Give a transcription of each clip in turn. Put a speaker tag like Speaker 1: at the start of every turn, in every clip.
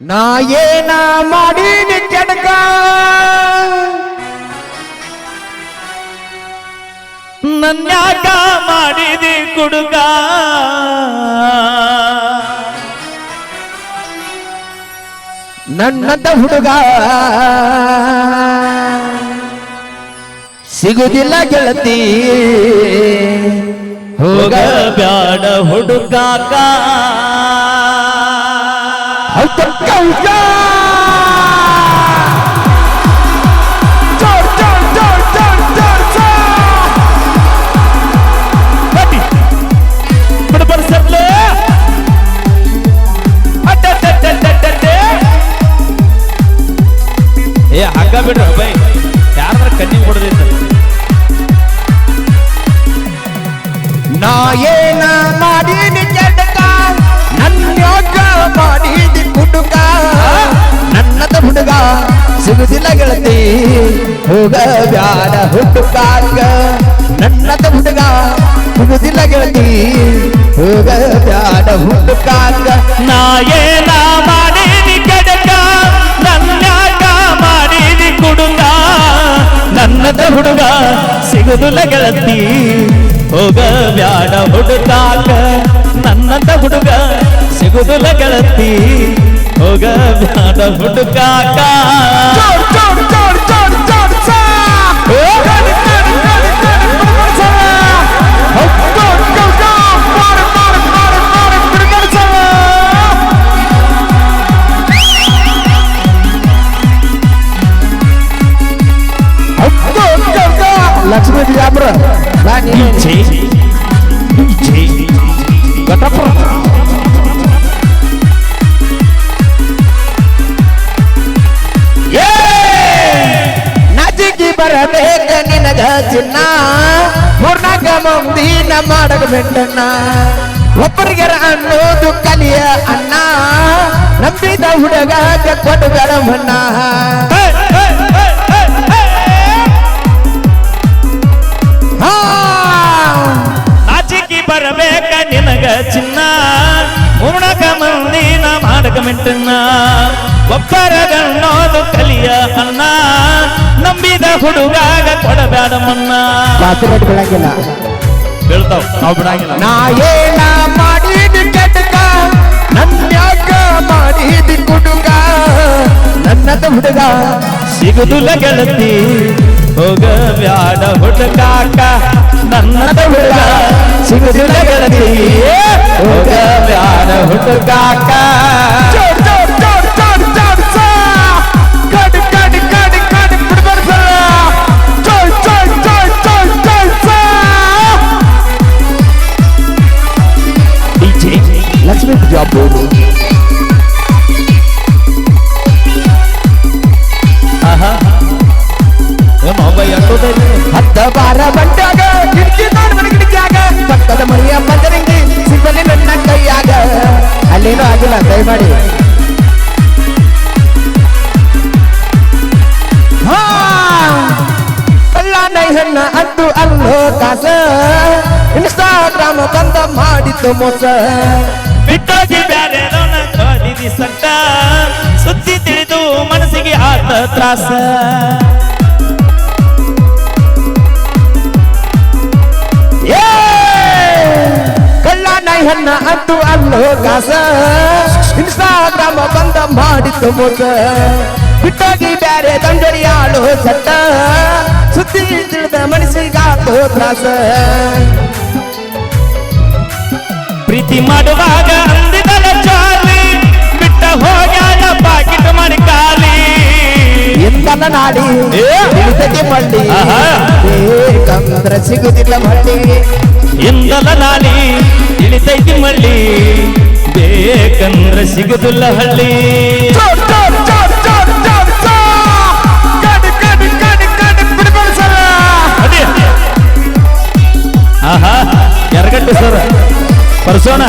Speaker 1: ನಾ ಏನ ಮಾಡೀನಿ ಕೆಡಕ
Speaker 2: ನನ್ಯಾಕ ಮಾಡಿದಿ ಕುಡುಗ?
Speaker 1: ನನ್ನದ ಹುಡುಗ? ಸಿಗುದಿಲ್ಲ ಗೆಳತಿ. ಹೋಗ
Speaker 2: ಬ್ಯಾಡ ಹುಡುಗಾಕ. ಬಿಡಬರ್ಸರ್ಲೆ ಅಡ್ಡಡ್ಡಡ್ಡಡ್ಡಡ್ಡೆ. ಏ ಹಗ್ಗ ಬಿಡ್ರ ಬೈ ಯಾರ ಕಣ್ಣಿ ಹೊಡೆದಿತ್ತು
Speaker 1: ನಾ ಏನ ಹುಡುಗ, ನನ್ನದ ಹುಡುಗ, ಸಿಗುದಿಲ್ಲ ಗೆಳತಿ. ಹೋಗ ಬ್ಯಾಡ ಹುಡುಕಾಕ ನನ್ನದ ಹುಡುಗ, ಸಿಗುದಿಲ್ಲ ಗೆಳತಿ. ಹೋಗ ಬ್ಯಾಡ ಹುಡುಕಾಕ
Speaker 2: ನಾ ಏನ ಮಾಡೀನಿ ಕೆಡಕ? ನನ್ಯಾಕ ಮಾಡೀನಿ ಕುಡುಗ ನನ್ನದ ಹುಡುಗ, ಸಿಗುದಿಲ್ಲ ಗೆಳತಿ. ಹೋಗ ಬ್ಯಾಡ ಹುಡುಕಾಕ ನನ್ನದ ಹುಡುಗ ಸಿಗುದಿಲ್ಲ ಗೆಳತಿ ಹೋಗ ಬ್ಯಾಡ ಹುಡುಕಾಕ
Speaker 1: ನಿನಗ ಚಿನ್ನ ಮೂರ್ನಾಕ ಮಂದಿನ ಮಾಡಕ ಬೆಟ್ಟಣ್ಣ ಒಬ್ಬರಿಗೆರ ಅನ್ನೋದು ಕಲಿಯ ಅಣ್ಣ ನಂಬಿದ ಹುಡುಗ ಕೊಟ್ಟು ಬೇಡವಣ್ಣ ಹಾ
Speaker 2: ನಾಚಿಕೆ ಬರಬೇಕ ನಿನಗ ಚಿನ್ನ ಉಣಕ ಮಂದಿನ ಮಾಡಕ ಮಿಟ್ಟನ್ನ ಒಬ್ಬರಗನ್ನೋದು ಕಲಿಯ ಅನ್ನ. ನಂಬಿದ ಹುಡುಗಾಗ ಕೊಡಬೇಡ ಮನ್ನ.
Speaker 1: ಬಾತುಕಟ್ಟು ಬೆಳಗಿಲ್ಲ
Speaker 2: ಬೀಳ್ತಾವ ನಾವು ಬಿಡಂಗಿಲ್ಲ.
Speaker 1: ನಾ ಏನ ಮಾಡಿದ ಕೆಟ್ಟಕ ನನ್ಯಾಕ ಮಾಡಿದ ಹುಡುಗ ನನ್ನದ ಹುಡುಗ
Speaker 2: ಸಿಗುದಿಲ್ಲ ಗೆಳತಿ ಹೋಗ ಬ್ಯಾಡ ಹುಡುಗಾಕ. ನನ್ನದ ಹುಡುಗ ಸಿಗುದಿಲ್ಲ ಗೆಳತಿ ಹೋಗ ಬ್ಯಾಡ ಹುಡುಗಾಕ.
Speaker 1: ಮೋಸ.
Speaker 2: ಬಿಟ್ಟೋಗಿ ಬ್ಯಾರೆ ಕದಿದಿ ಸಂಟ ಸುದ್ದಿ ತಿಳಿದು ಮನಸ್ಸಿಗೆ ಆತ ತ್ರಾಸ.
Speaker 1: ಏ! ಕಲ್ಲ ನೈ ಹೆಣ್ಣ ಅಂದು ಅಲ್ಲೋ ಕಾಸ. ಇನ್ಸ್ಟಾಗ್ರಾಮ್ ಬಂದ ಮಾಡಿದ್ದು ಮೋಸ. ಬಿಟ್ಟೋಗಿ ಬ್ಯಾರೆ ದಂಡರಿ ಆಳು ಸಟ್ಟ ಸುದ್ದಿ ತಿಳಿದ ಮನಸ್ಸಿಗಾತು ತ್ರಾಸ.
Speaker 2: ಪ್ರೀತಿ ಮಾಡುವಾಗ ಅಂದಿದಲ ಬಿಟ್ಟ ಹೋಗ್ಯಾದ ಪಾಕಿಟ್ ಮಾಡಿ ಕಾಲಿ
Speaker 1: ಎಂದಲ್ಲ ನಾಡಿ
Speaker 2: ಏ?
Speaker 1: ತಿಳಿದಕ್ಕೆ ಮಳ್ಳಿ. ಬೇಕಂದ್ರ ಸಿಗುದಿಲ್ಲ ಮಳ್ಳಿ.
Speaker 2: ಇಂದಲ ನಾಡಿ ಇಳಿತೈತಿ ಮಳ್ಳಿ. ಬೇಕಂದ್ರ ಸಿಗುದಿಲ್ಲ ಹಳ್ಳಿ. ಬರ್ಸೋಣ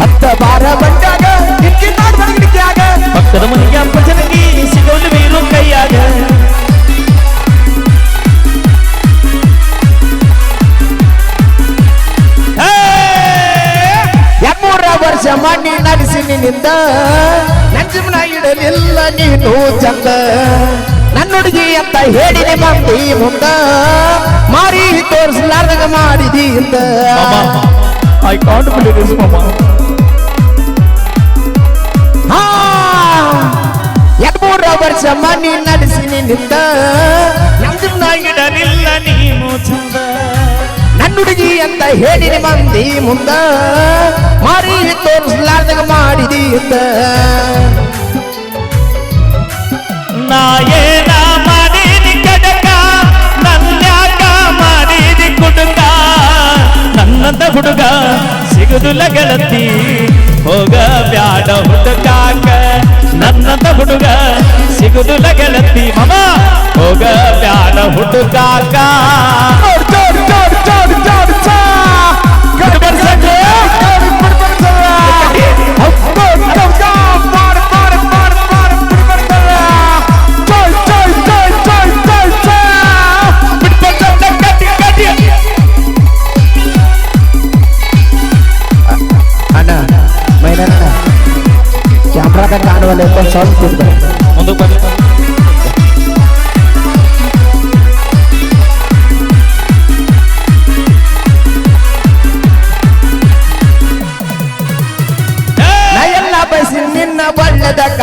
Speaker 1: ಹತ್ತ ಬಾರ ಬಂದಾಗ
Speaker 2: ಭಕ್ತರ ಮನೆಗೆ ಭಜನೆಗೆ ಸಿಗೋದು ಮೇಲೂ ಕೈಯಾಗ.
Speaker 1: ಎಮ್ಮೂರ ವರ್ಷ ಮಾಡಿ ನಡೆಸಿ ನಿನ್ನಿಂದ. ಜೀವನ ಇಡಲಿಲ್ಲ ನೀನು ಚಂದ ನನ್ನ ಹುಡುಗಿ ಅಂತ ಹೇಳಿದೆ ಮಂದಿ ಮುಂದ ಮಾರಿ ತೋರಿಸಲಾರ್ದಾಗ ಮಾಡಿದಿ ಇಂದ
Speaker 2: ಐ ಕಾಂಟ್ ಬಿಲೀವ್ ದಿಸ್ ಮಾಮ
Speaker 1: ಹಾ ಎರಡ್ಮೂರ ವರ್ಷ ಮನಿ ನಡೆಸಿ ನಿಂದ ನನ್ ಜೀವನ
Speaker 2: ಇಡಲಿಲ್ಲ ನೀನು ಚಂದ
Speaker 1: ನನ್ನ ಹುಡುಗಿ ಹೇಳಿದೆ ಮಂದಿ ಮುಂದ. ಮಾರಿ ತೋರಿಸ್ಲಾರ್ದಾಗ ಮಾಡಿದಿ ಅಂತ.
Speaker 2: ನಾ ಮಾಡಿದಿ ಕಡಕ ನನ್ಯಾಕ ಮಾಡಿದಿ ಕುಡುಕ ನನ್ನಂತ ಹುಡುಗ ಸಿಗುದಿಲ್ಲ ಹೋಗ ಬ್ಯಾಡ ಹುಡುಕಾಕ ನನ್ನಂತ ಹುಡುಗ ಸಿಗುದಿಲ್ಲ ಗೆಳತಿ, ಮಮ, ಹೋಗ ಬ್ಯಾಡ ಹುಡುಕಾಕ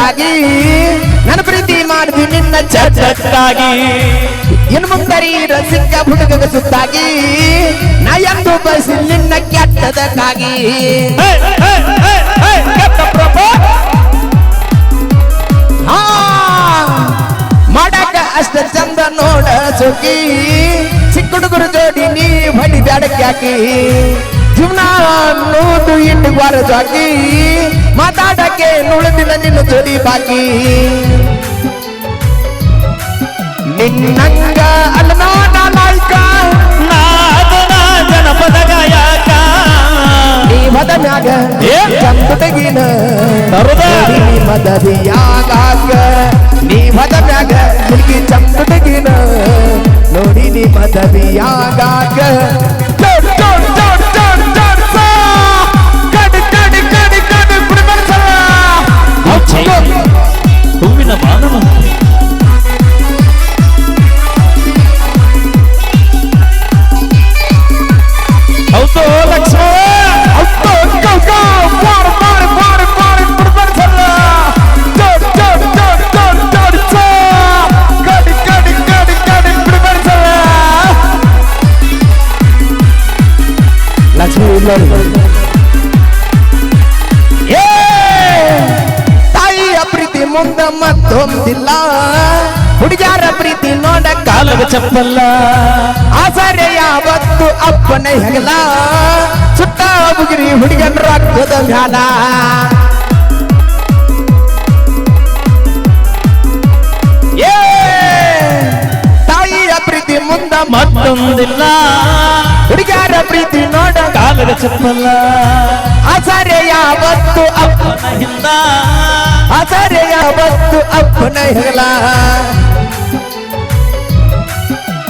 Speaker 1: ಒಳ್ಳೆದಕ್ಕಾಗಿ ನನ್ನ ಪ್ರೀತಿ ಮಾಡಿದ್ವಿ ನಿನ್ನ
Speaker 2: ಚಟಕ್ಕಾಗಿ
Speaker 1: ಇನ್ನು ಮುಂದರಿ ರಸಿಕ ಹುಡುಗಗ ಸುತ್ತಾಗಿ ನಾ ಎಂದು ಬಯಸಿ ನಿನ್ನ ಕೆಟ್ಟದಕ್ಕಾಗಿ. ಮಾಡಾಕ ಅಷ್ಟ ಚಂದ ನೋಡ ಸೊಕ್ಕಿ. ಚಿಕ್ಕ ಹುಡುಗರು ಜೋಡಿ ನೀ ಹೊಡಿ ಹಾಕಿ. ಜೀವನ ಅನ್ನೋದು ಬಾರ ಬಾರದಾಕಿ ಮಾತಾಡಕ್ಕೆ ನುಳಿದಿನ ನಿನ್ನ ಜೋಡಿ ಬಾಕಿ. ನಿನ್ನಂಗ ಅಲ್ಲನೋ ನಾಯ್ಕ.
Speaker 2: ನಾ ಅದು ನಾ ಜನಪದ ಗಾಯಕ
Speaker 1: ನೀ ಮದ ಮ್ಯಾಗ
Speaker 2: ಏ? ತೆಗಿನ?
Speaker 1: ನೀ ಮದವಿಯಾಗಾಕ ನೀ ಮದ ಮ್ಯಾಗ ಹುಡುಗಿ ತೆಗಿನ. ನೋಡಿ ನೀ ಮತ್ತೊಂದಿಲ್ಲ ಹುಡುಗ್ಯಾರ ಪ್ರೀತಿ ನೋಡ
Speaker 2: ಕಾಲವ ಚಪ್ಪಲ್ಲ.
Speaker 1: ಆಸರೆ ಯಾವತ್ತು ಅಪ್ಪನ ಹೆಗಲ. ಸುತ್ತ ಮುಗಿರಿ ಹುಡುಗನ ರಕ್ತದ ಮ್ಯಾಲ. ತಾಯಿಯ ಪ್ರೀತಿ ಮುಂದ
Speaker 2: ಮತ್ತೊಂದಿಲ್ಲ.
Speaker 1: ಹುಡುಗ್ಯಾರ ಪ್ರೀತಿ ನೋಡ
Speaker 2: ಕಾಲದ ಚಪ್ಪಲ್ಲ.
Speaker 1: ಆಸರೆ ಯಾವತ್ತು
Speaker 2: ಅಪ್ಪನ ಹಿಂದ
Speaker 1: ಯಾವತ್ತು ಅಪ್ಪನ ಹೆಗಲ.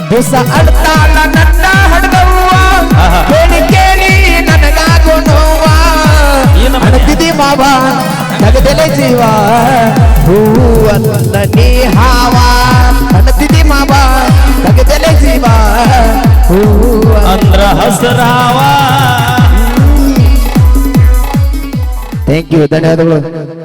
Speaker 1: ದಿವಸ ಅಡ್ತಾಳ ನನ್ನ ಹಡ್ದವ್ವ ಕೇಳಿ ನನಗಾಗೋ ನೋವ? ಅಣತಿದಿ ಮಾವ ತಗದಲೆ ಜೀವ. ಹೂವಲ್ಲ ನೀ ಹಾವ. ಅಣತಿದಿ ಮಾವ ತಗದಲೆ ಜೀವ. ಹೂವ
Speaker 2: ಅಂದ್ರ ಹಸರಾವ.
Speaker 1: ಥ್ಯಾಂಕ್ ಯು ಧನ್ಯವಾದಗಳು.